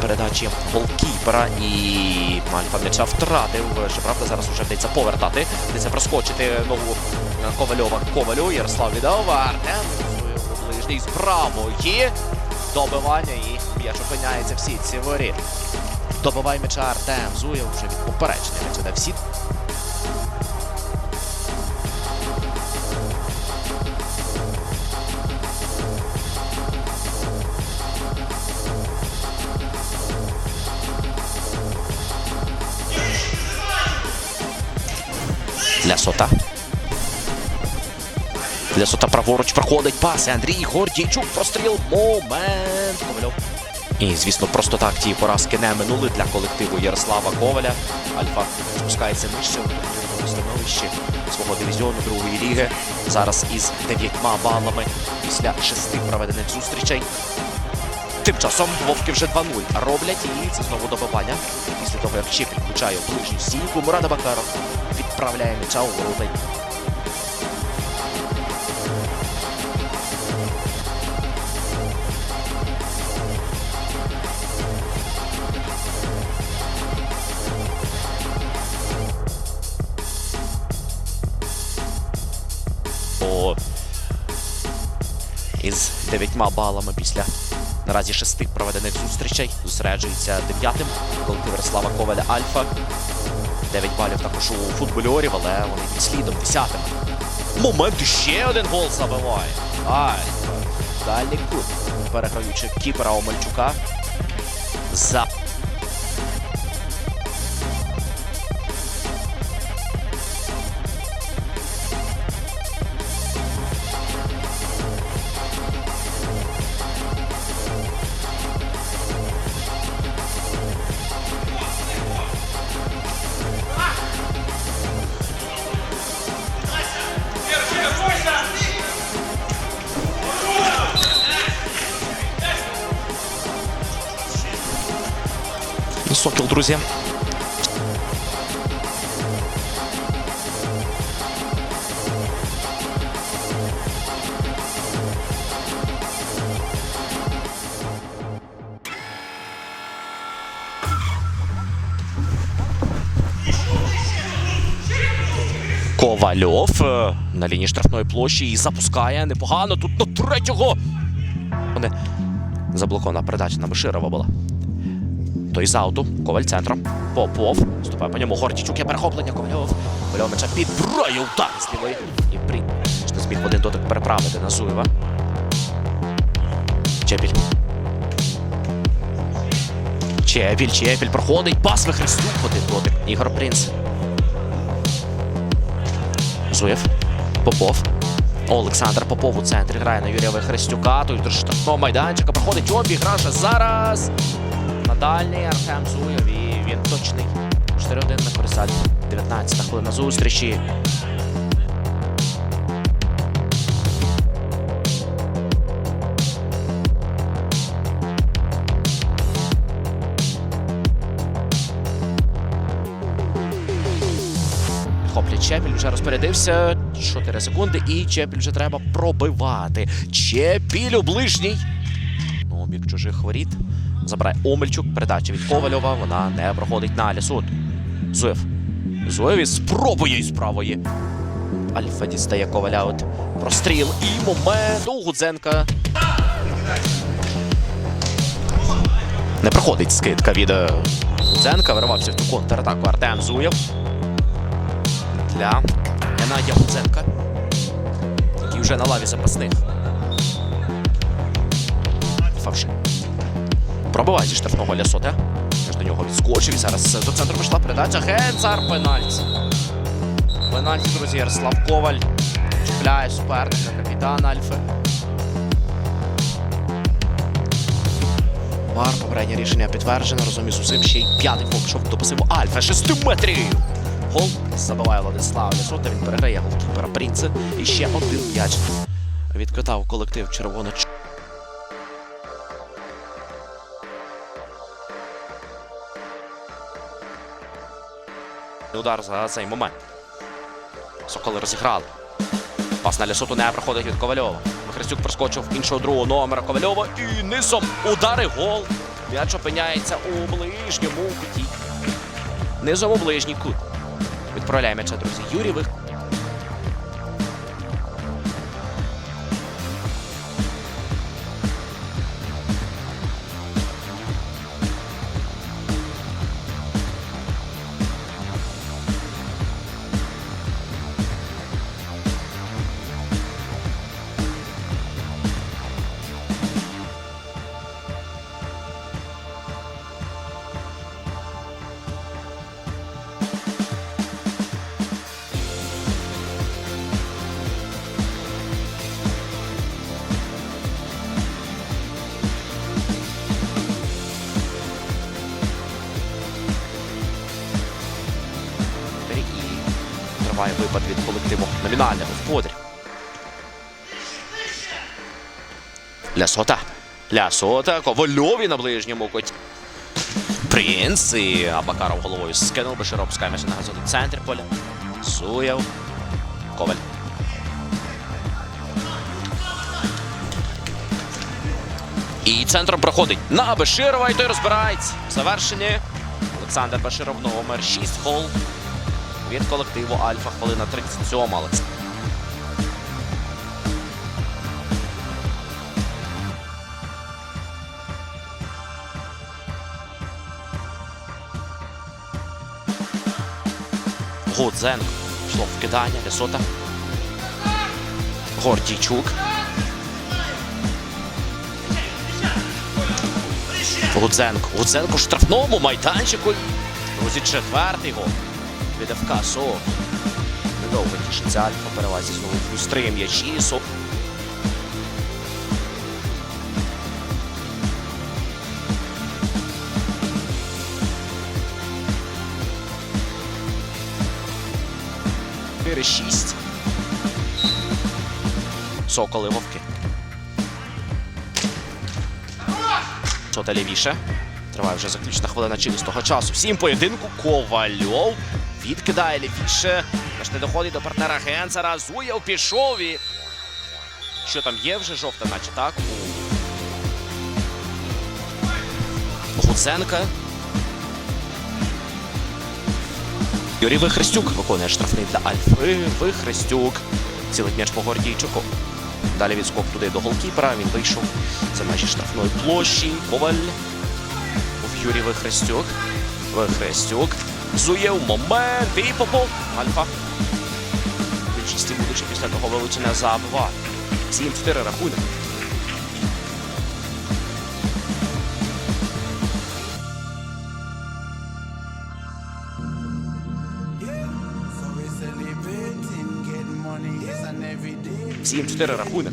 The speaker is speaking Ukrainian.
передачі голкіпера і Мальфа втратив. Щоправда, зараз вже вдається повертати. Вдається проскочити ногу Ковальова Ковалю. Ярослав віддав. Артем ближній з правої. Добивання і м'яч опиняється в сітці воріт. Добиває м'яча Артем Зуєв вже від поперечення м'яча де сота. Для праворуч проходить пас. Андрій Гордійчук простріл. Момент. Ковальов. І, звісно, просто так ті поразки не минули для колективу Ярослава Коваля. Альфа спускається нижче у становищі свого дивізіону другої ліги. Зараз із дев'ятьма балами після шести проведених зустрічей. Тим часом Вовки вже 2-0 роблять і це знову добивання. Після того, як Чепіль включає ближню стійку, Мурада Бакаров відправляє м'яча у ворота. Із дев'ятьма балами після наразі шести проведених зустрічей. Зосереджується дев'ятим. Колектив Ярослава Ковеля Альфа. 9 балів також у футбольорів, але вони під слідом десятим. Момент ще один гол забиває. Альфа. дальний кут. Переграючи кіпера Омельчука. За Сокіл, друзі. Ковальов е, на лінії штрафної площі і запускає непогано. Тут до третього. Вони заблокована передача на Беширова була. Той з ауту. Коваль центром. Попов. Ступає по ньому. Гордічук є перехоплення. Ковальов. Ковальов м'яча підбирає удар з лівої. І при. Не зміг один дотик переправити на Зуєва. Чепіль. Чепіль, Чепіль проходить. Пас Вихрестюк один дотик. Ігор Принц. Зуєв. Попов. Олександр Попов у центрі грає на Юрія Вихрестюка. Той до штрафного майданчика проходить обіграш. Зараз дальній Артем Зуєв. І він точний. 4-1 на користь 19 хвилина зустрічі. Хоплять Чепіль вже розпорядився. 4 секунди, і Чепіль вже треба пробивати. Чепіль у ближній. Ну, бік чужих воріт. Забирає Омельчук. Передача від Ковальова. Вона не проходить на Алісут. Зуєв. Зуєв із спробує із правої. Альфа дістає Коваля. От простріл. І момент у Гудзенка. Не проходить скидка від е, Гудзенка. Виривався в ту контратаку Артем Зуєв. Для Геннадія Гудзенка, який вже на лаві запасних. Фавши. Пробиває зі штрафного Лясоте. Теж до нього відскочив. І зараз до центру вийшла передача. Генцар пенальті. Пенальті, друзі, Ярослав Коваль. Чіпляє суперника, капітан Альфи. Вар, попереднє рішення підтверджено. Разом із усім ще й п'ятий фол пішов до пасиву Альфа. Шести метрів. Гол забиває Владислав Лясота. Він переграє голкіпера Принца. І ще один м'яч відкатав колектив червоно. Удар за цей момент. Соколи розіграли. Пас на Лісоту не проходить від Ковальова. Христюк проскочив іншого другого номера Ковальова і низом удари гол. М'яч опиняється у ближньому куті. Низом у ближній кут. Відправляє м'яча, друзі. Юрій Вих. Триває випад від колективу номінальний господар. Лясота. Лясота. Ковальові на ближньому куті. Принц і Абакаров головою скинув. Беширо опускає м'яч на газону. Центр поля. Суєв. Коваль. І центром проходить на Беширова, і той розбирається. Завершені. Олександр Баширов, номер 6 гол від колективу Альфа. Хвилина 37. Олекс. Гудзенко. Йшло вкидання. Лесота. Гордійчук. Гудзенко. Гудзенко в штрафному майданчику. Друзі, четвертий гол від СО. Недовго тішиться Альфа. Перевазі знову плюс три м'ячі. СО. Чотири шість. Соколи вовки. Сота лівіше. Триває вже заключна хвилина чистого часу. Всім поєдинку Ковальов відкидає лівіше. Аж не доходить до партнера Генцера. Зуєв пішов і... Що там є вже жовта, наче так? Гуценка. Юрій Вихрестюк виконує штрафний для Альфи. Вихрестюк. Цілить м'яч по Гордійчуку. Далі відскок туди до голкіпера. Він вийшов за межі штрафної площі. Коваль. Був Юрій Вихрестюк. Вихрестюк. Зуєв момент. І Попов. Альфа. Більшості будучи після того вилучення забивати. 7-4 рахунок. Everyday. 7-4 рахунок.